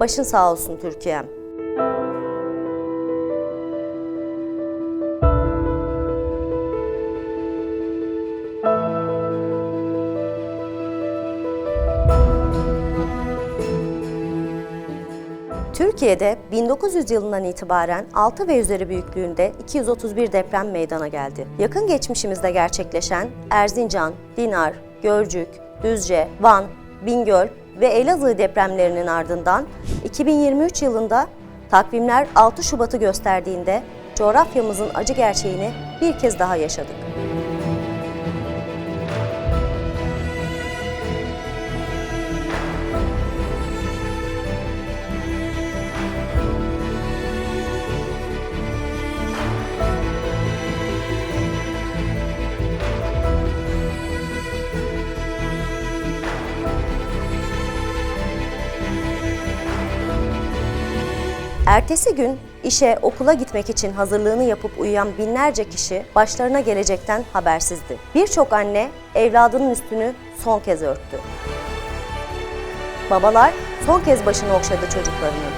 Başın sağ olsun Türkiye'm. Türkiye'de 1900 yılından itibaren 6 ve üzeri büyüklüğünde 231 deprem meydana geldi. Yakın geçmişimizde gerçekleşen Erzincan, Dinar, Gölcük, Düzce, Van, Bingöl ve Elazığ depremlerinin ardından 2023 yılında takvimler 6 Şubat'ı gösterdiğinde coğrafyamızın acı gerçeğini bir kez daha yaşadık. Ertesi gün işe, okula gitmek için hazırlığını yapıp uyuyan binlerce kişi başlarına gelecekten habersizdi. Birçok anne evladının üstünü son kez örttü. Babalar son kez başını okşadı çocuklarının.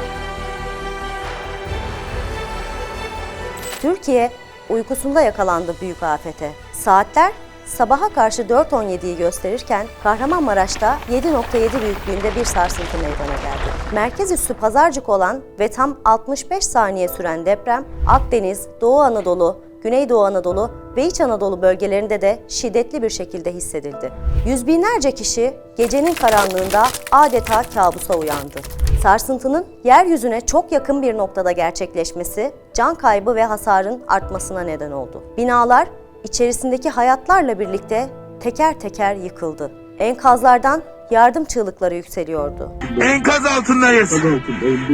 Türkiye uykusunda yakalandı büyük afete. Saatler sabaha karşı 4.17'yi gösterirken Kahramanmaraş'ta 7.7 büyüklüğünde bir sarsıntı meydana geldi. Merkez üssü Pazarcık olan ve tam 65 saniye süren deprem Akdeniz, Doğu Anadolu, Güneydoğu Anadolu ve İç Anadolu bölgelerinde de şiddetli bir şekilde hissedildi. Yüz binlerce kişi gecenin karanlığında adeta kabusa uyandı. Sarsıntının yeryüzüne çok yakın bir noktada gerçekleşmesi can kaybı ve hasarın artmasına neden oldu. Binalar içerisindeki hayatlarla birlikte teker teker yıkıldı. Enkazlardan yardım çığlıkları yükseliyordu. Enkaz altındayız.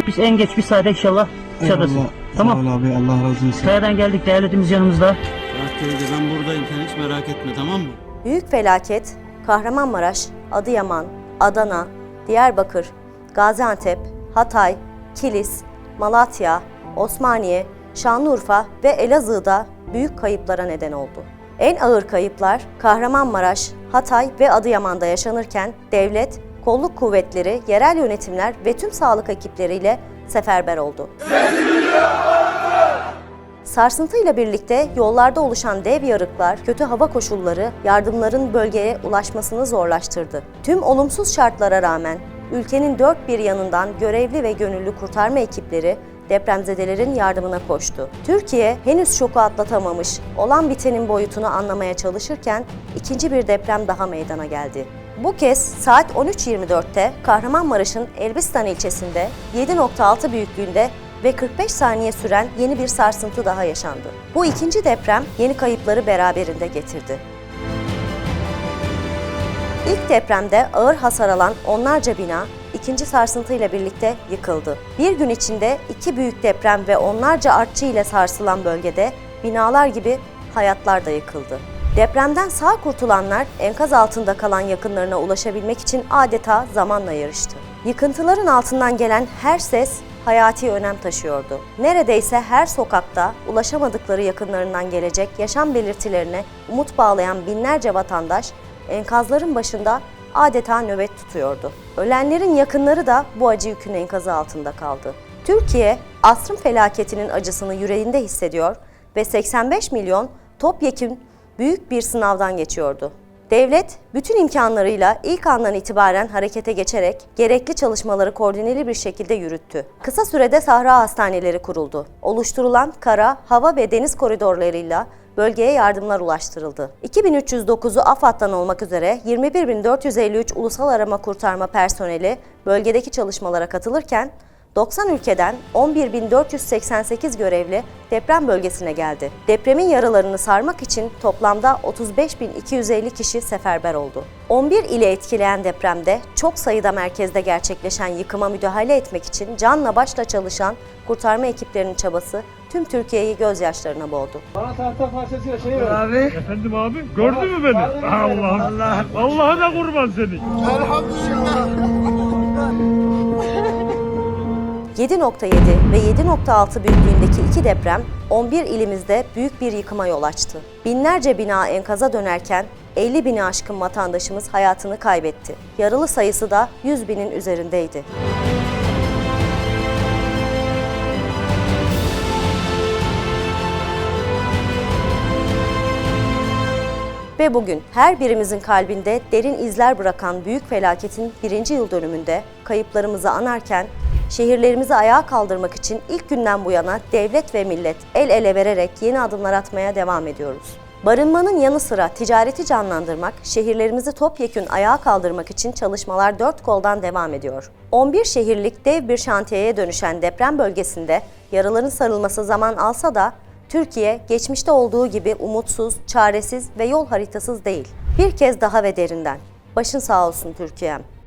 Biz en geç bir saate inşallah dışarıdasın. Tamam. Sağ ol abi Allah razı olsun. Kayadan geldik devletimiz yanımızda. Teyze ben buradayım sen hiç merak etme tamam mı? Büyük felaket Kahramanmaraş, Adıyaman, Adana, Diyarbakır, Gaziantep, Hatay, Kilis, Malatya, Osmaniye, Şanlıurfa ve Elazığ'da büyük kayıplara neden oldu. En ağır kayıplar Kahramanmaraş, Hatay ve Adıyaman'da yaşanırken devlet, kolluk kuvvetleri, yerel yönetimler ve tüm sağlık ekipleriyle seferber oldu. Sarsıntıyla birlikte yollarda oluşan dev yarıklar, kötü hava koşulları yardımların bölgeye ulaşmasını zorlaştırdı. Tüm olumsuz şartlara rağmen ülkenin dört bir yanından görevli ve gönüllü kurtarma ekipleri depremzedelerin yardımına koştu. Türkiye henüz şoku atlatamamış, olan bitenin boyutunu anlamaya çalışırken ikinci bir deprem daha meydana geldi. Bu kez saat 13.24'te Kahramanmaraş'ın Elbistan ilçesinde 7.6 büyüklüğünde ve 45 saniye süren yeni bir sarsıntı daha yaşandı. Bu ikinci deprem yeni kayıpları beraberinde getirdi. İlk depremde ağır hasar alan onlarca bina ikinci sarsıntıyla birlikte yıkıldı. Bir gün içinde iki büyük deprem ve onlarca artçı ile sarsılan bölgede binalar gibi hayatlar da yıkıldı. Depremden sağ kurtulanlar enkaz altında kalan yakınlarına ulaşabilmek için adeta zamanla yarıştı. Yıkıntıların altından gelen her ses hayati önem taşıyordu. Neredeyse her sokakta ulaşamadıkları yakınlarından gelecek yaşam belirtilerine umut bağlayan binlerce vatandaş enkazların başında adeta nöbet tutuyordu. Ölenlerin yakınları da bu acı yükün enkazı altında kaldı. Türkiye, asrın felaketinin acısını yüreğinde hissediyor ve 85 milyon topyekün büyük bir sınavdan geçiyordu. Devlet bütün imkanlarıyla ilk andan itibaren harekete geçerek gerekli çalışmaları koordineli bir şekilde yürüttü. Kısa sürede sahra hastaneleri kuruldu. Oluşturulan kara, hava ve deniz koridorlarıyla bölgeye yardımlar ulaştırıldı. 2309'u AFAD'dan olmak üzere 21453 ulusal arama kurtarma personeli bölgedeki çalışmalara katılırken 90 ülkeden 11.488 görevli deprem bölgesine geldi. Depremin yaralarını sarmak için toplamda 35.250 kişi seferber oldu. 11 ile etkileyen depremde çok sayıda merkezde gerçekleşen yıkıma müdahale etmek için canla başla çalışan kurtarma ekiplerinin çabası tüm Türkiye'yi gözyaşlarına boğdu. Efendim abi gördün mü beni? Allah Allah. Allah'ına kurban seni. 7.7 ve 7.6 büyüklüğündeki iki deprem 11 ilimizde büyük bir yıkıma yol açtı. Binlerce bina enkaza dönerken 50 bini aşkın vatandaşımız hayatını kaybetti. Yaralı sayısı da 100 binin üzerindeydi. Ve bugün her birimizin kalbinde derin izler bırakan büyük felaketin birinci yıl dönümünde kayıplarımızı anarken şehirlerimizi ayağa kaldırmak için ilk günden bu yana devlet ve millet el ele vererek yeni adımlar atmaya devam ediyoruz. Barınmanın yanı sıra ticareti canlandırmak, şehirlerimizi topyekün ayağa kaldırmak için çalışmalar dört koldan devam ediyor. 11 şehirlik dev bir şantiyeye dönüşen deprem bölgesinde yaraların sarılması zaman alsa da Türkiye geçmişte olduğu gibi umutsuz, çaresiz ve yol haritasız değil. Bir kez daha ve derinden. Başın sağ olsun Türkiye'm.